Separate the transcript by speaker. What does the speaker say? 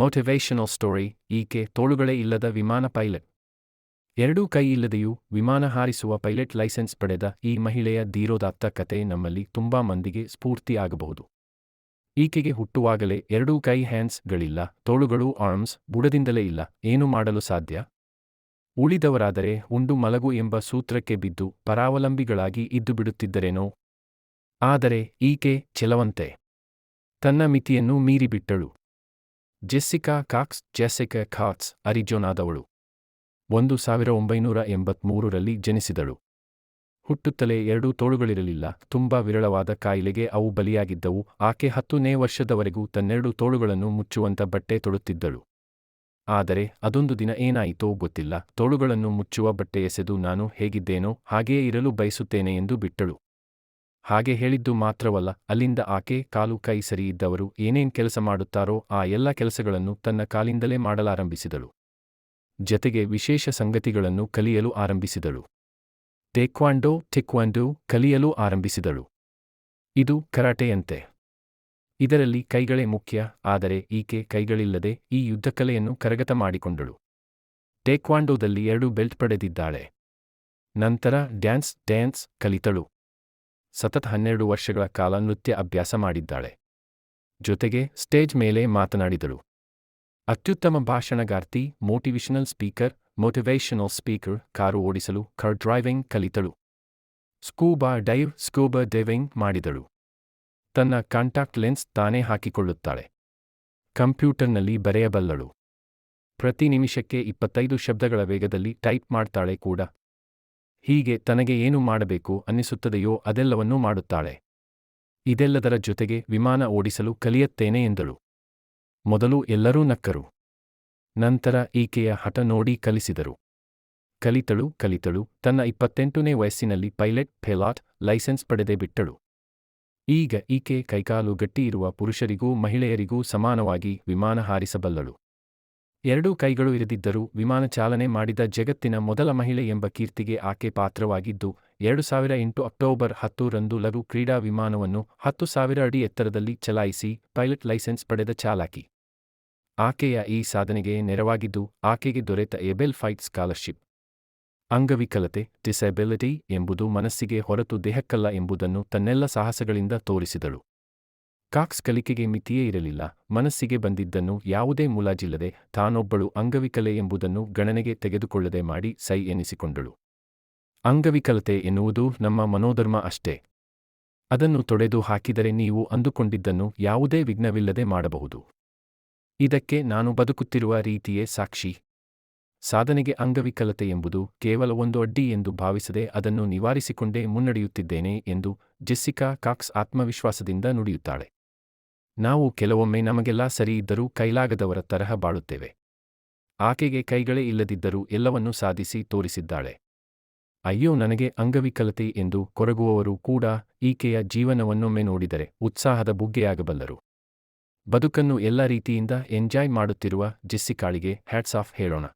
Speaker 1: Motivational story ಈಕೆ ತೋಳುಗಳೇ ಇಲ್ಲದ ವಿಮಾನ ಪೈಲಟ್. ಎರಡೂ ಕೈ ಇಲ್ಲದೆಯೂ ವಿಮಾನ ಹಾರಿಸುವ ಪೈಲಟ್ ಲೈಸೆನ್ಸ್ ಪಡೆದ ಈ ಮಹಿಳೆಯ ಧೀರೋದಾತ್ತ ಕತೆ ನಮ್ಮಲ್ಲಿ ತುಂಬಾ ಮಂದಿಗೆ ಸ್ಫೂರ್ತಿಯಾಗಬಹುದು ಈಕೆಗೆ ಹುಟ್ಟುವಾಗಲೇ ಎರಡೂ ಕೈ ಹ್ಯಾಂಡ್ಸ್ಗಳಿಲ್ಲ ತೋಳುಗಳು ಆರ್ಮ್ಸ್, ಬುಡದಿಂದಲೇ ಇಲ್ಲ, ಏನು ಮಾಡಲು ಸಾಧ್ಯ? ಉಳಿದವರಾದರೆ ಉಂಡು ಮಲಗು ಎಂಬ ಸೂತ್ರಕ್ಕೆ ಬಿದ್ದು ಪರಾವಲಂಬಿಗಳಾಗಿ ಇದ್ದು ಬಿಡುತ್ತಿದ್ದರೇನೋ? ಆದರೆ ಈಕೆ ಚೆಲವಂತೆ ತನ್ನ ಮಿತಿಯನ್ನು ಮೀರಿಬಿಟ್ಟಳು. ಜೆಸ್ಸಿಕಾ ಕಾಕ್ಸ್ ಜೆಸ್ಸಿಕಾ ಕಾಕ್ಸ್ ಅರಿಜೋನಾದವಳು. ಒಂದು ಸಾವಿರ ಒಂಬೈನೂರ ಎಂಬತ್ಮೂರರಲ್ಲಿ ಜನಿಸಿದಳು. ಹುಟ್ಟುತ್ತಲೇ ಎರಡೂ ತೋಳುಗಳಿರಲಿಲ್ಲ. ತುಂಬಾ ವಿರಳವಾದ ಕಾಯಿಲೆಗೆ ಅವು ಬಲಿಯಾಗಿದ್ದವು. ಆಕೆ ಹತ್ತನೇ ವರ್ಷದವರೆಗೂ ತನ್ನೆರಡು ತೋಳುಗಳನ್ನು ಮುಚ್ಚುವಂತ ಬಟ್ಟೆ ತೊಡುತ್ತಿದ್ದಳು. ಆದರೆ ಅದೊಂದು ದಿನ ಏನಾಯಿತೋ ಗೊತ್ತಿಲ್ಲ. ತೋಳುಗಳನ್ನು ಮುಚ್ಚುವ ಬಟ್ಟೆ ಎಸೆದು ನಾನು ಹೇಗಿದ್ದೇನೋ ಹಾಗೆಯೇ ಇರಲು ಬಯಸುತ್ತೇನೆ ಎಂದು ಬಿಟ್ಟಳು. ಹಾಗೆ ಹೇಳಿದ್ದು ಮಾತ್ರವಲ್ಲ, ಅಲ್ಲಿಂದ ಆಕೆ ಕಾಲು ಕೈ ಸರಿ ಇದ್ದವರು ಏನೇನ್ ಕೆಲಸ ಮಾಡುತ್ತಾರೋ ಆ ಎಲ್ಲ ಕೆಲಸಗಳನ್ನು ತನ್ನ ಕಾಲಿಂದಲೇ ಮಾಡಲಾರಂಭಿಸಿದಳು. ಜತೆಗೆ ವಿಶೇಷ ಸಂಗತಿಗಳನ್ನು ಕಲಿಯಲು ಆರಂಭಿಸಿದಳು. ಟೇಕ್ವಾಂಡೋ, ಟೆಕ್ವಾಂಡೋ ಕಲಿಯಲು ಆರಂಭಿಸಿದಳು. ಇದು ಕರಾಟೆಯಂತೆ. ಇದರಲ್ಲಿ ಕೈಗಳೇ ಮುಖ್ಯ, ಆದರೆ ಈಕೆ ಕೈಗಳಿಲ್ಲದೆ ಈ ಯುದ್ಧಕಲೆಯನ್ನು ಕರಗತ ಮಾಡಿಕೊಂಡಳು. ಟೇಕ್ವಾಂಡೋದಲ್ಲಿ ಎರಡು ಬೆಲ್ಟ್ ಪಡೆದಿದ್ದಾಳೆ. ನಂತರ ಡ್ಯಾನ್ಸ್ ಡ್ಯಾನ್ಸ್ ಕಲಿತಳು. ಸತತ ಹನ್ನೆರಡು ವರ್ಷಗಳ ಕಾಲ ನೃತ್ಯ ಅಭ್ಯಾಸ ಮಾಡಿದ್ದಾಳೆ. ಜೊತೆಗೆ ಸ್ಟೇಜ್ ಮೇಲೆ ಮಾತನಾಡಿದಳು. ಅತ್ಯುತ್ತಮ ಭಾಷಣಗಾರ್ತಿ, motivational speaker motivational speaker, car ಓಡಿಸಲು, ಕಾರ್ ಡ್ರೈವಿಂಗ್ ಕಲಿತಳು. ಸ್ಕೂಬಾ ಡೈವ್, ಸ್ಕೂಬಾ ಡೈವಿಂಗ್ ಮಾಡಿದಳು. ತನ್ನ ಕಾಂಟ್ಯಾಕ್ಟ್ ಲೆನ್ಸ್ ತಾನೇ ಹಾಕಿಕೊಳ್ಳುತ್ತಾಳೆ. ಕಂಪ್ಯೂಟರ್ನಲ್ಲಿ ಬರೆಯಬಲ್ಲಳು. ಪ್ರತಿ ನಿಮಿಷಕ್ಕೆ ಇಪ್ಪತ್ತೈದು ಶಬ್ದಗಳ ವೇಗದಲ್ಲಿ ಟೈಪ್ ಮಾಡ್ತಾಳೆ ಕೂಡ. ಹೀಗೆ ತನಗೆ ಏನು ಮಾಡಬೇಕು ಅನ್ನಿಸುತ್ತದೆಯೋ ಅದೆಲ್ಲವನ್ನೂ ಮಾಡುತ್ತಾಳೆ. ಇದೆಲ್ಲದರ ಜೊತೆಗೆ ವಿಮಾನ ಓಡಿಸಲು ಕಲಿಯತ್ತೇನೆ ಎಂದಳು. ಮೊದಲು ಎಲ್ಲರೂ ನಕ್ಕರು. ನಂತರ ಈಕೆಯ ಹಠ ನೋಡಿ ಕಲಿಸಿದರು. ಕಲಿತಳು ಕಲಿತಳು, ತನ್ನ ಇಪ್ಪತ್ತೆಂಟನೇ ವಯಸ್ಸಿನಲ್ಲಿ ಪೈಲಟ್ ಫೆಲಾಟ್ ಲೈಸೆನ್ಸ್ ಪಡೆದೇ ಬಿಟ್ಟಳು. ಈಗ ಈಕೆ ಕೈಕಾಲು ಗಟ್ಟಿಯಿರುವ ಪುರುಷರಿಗೂ ಮಹಿಳೆಯರಿಗೂ ಸಮಾನವಾಗಿ ವಿಮಾನ ಹಾರಿಸಬಲ್ಲಳು. ಎರಡೂ ಕೈಗಳು ಇರದಿದ್ದರೂ ವಿಮಾನ ಚಾಲನೆ ಮಾಡಿದ ಜಗತ್ತಿನ ಮೊದಲ ಮಹಿಳೆ ಎಂಬ ಕೀರ್ತಿಗೆ ಆಕೆ ಪಾತ್ರವಾಗಿದ್ದು, ಎರಡು ಸಾವಿರ ಎಂಟು ಅಕ್ಟೋಬರ್ ಹತ್ತು ರಂದು ಲಘು ಕ್ರೀಡಾ ವಿಮಾನವನ್ನು ಹತ್ತು ಸಾವಿರ ಅಡಿ ಎತ್ತರದಲ್ಲಿ ಚಲಾಯಿಸಿ ಪೈಲಟ್ ಲೈಸೆನ್ಸ್ ಪಡೆದ ಚಾಲಾಕಿ. ಆಕೆಯ ಈ ಸಾಧನೆಗೆ ನೆರವಾಗಿದ್ದು, ಆಕೆಗೆ ದೊರೆತ ಎಬೆಲ್ ಫೈಟ್ ಸ್ಕಾಲರ್ಶಿಪ್. ಅಂಗವಿಕಲತೆ, ಡಿಸೆಬಿಲಿಟಿ ಎಂಬುದು ಮನಸ್ಸಿಗೆ ಹೊರತು ದೇಹಕ್ಕಲ್ಲ ಎಂಬುದನ್ನು ತನ್ನೆಲ್ಲ ಸಾಹಸಗಳಿಂದ ತೋರಿಸಿದಳು. ಕಾಕ್ಸ್ ಕಲಿಕೆಗೆ ಮಿತಿಯೇ ಇರಲಿಲ್ಲ. ಮನಸ್ಸಿಗೆ ಬಂದಿದ್ದನ್ನು ಯಾವುದೇ ಮುಲಾಜಿಲ್ಲದೆ ತಾನೊಬ್ಬಳು ಅಂಗವಿಕಲೆ ಎಂಬುದನ್ನು ಗಣನೆಗೆ ತೆಗೆದುಕೊಳ್ಳದೆ ಮಾಡಿ ಸೈ ಎನಿಸಿಕೊಂಡಳು. ಅಂಗವಿಕಲತೆ ಎನ್ನುವುದು ನಮ್ಮ ಮನೋಧರ್ಮ ಅಷ್ಟೇ. ಅದನ್ನು ತೊಡೆದು ಹಾಕಿದರೆ ನೀವು ಅಂದುಕೊಂಡಿದ್ದನ್ನು ಯಾವುದೇ ವಿಘ್ನವಿಲ್ಲದೆ ಮಾಡಬಹುದು. ಇದಕ್ಕೆ ನಾನು ಬದುಕುತ್ತಿರುವ ರೀತಿಯೇ ಸಾಕ್ಷಿ. ಸಾಧನೆಗೆ ಅಂಗವಿಕಲತೆ ಎಂಬುದು ಕೇವಲ ಒಂದು ಅಡ್ಡಿ ಎಂದು ಭಾವಿಸದೆ ಅದನ್ನು ನಿವಾರಿಸಿಕೊಂಡೇ ಮುನ್ನಡೆಯುತ್ತಿದ್ದೇನೆ ಎಂದು ಜೆಸ್ಸಿಕಾ ಕಾಕ್ಸ್ ಆತ್ಮವಿಶ್ವಾಸದಿಂದ ನುಡಿಯುತ್ತಾಳೆ. ನಾವು ಕೆಲವೊಮ್ಮೆ ನಮಗೆಲ್ಲ ಸರಿ ಇದ್ದರೂ ಕೈಲಾಗದವರ ತರಹ ಬಾಳುತ್ತೇವೆ. ಆಕೆಗೆ ಕೈಗಳೇ ಇಲ್ಲದಿದ್ದರೂ ಎಲ್ಲವನ್ನೂ ಸಾಧಿಸಿ ತೋರಿಸಿದ್ದಾಳೆ. ಅಯ್ಯೋ ನನಗೆ ಅಂಗವಿಕಲತೆ ಎಂದು ಕೊರಗುವವರು ಕೂಡ ಈಕೆಯ ಜೀವನವನ್ನೊಮ್ಮೆ ನೋಡಿದರೆ ಉತ್ಸಾಹದ ಬುಗ್ಗೆಯಾಗಬಲ್ಲರು. ಬದುಕನ್ನು ಎಲ್ಲ ರೀತಿಯಿಂದ ಎಂಜಾಯ್ ಮಾಡುತ್ತಿರುವ ಜೆಸ್ಸಿಕಾಳಿಗೆ ಹ್ಯಾಟ್ಸ್ ಆಫ್ ಹೇಳೋಣ.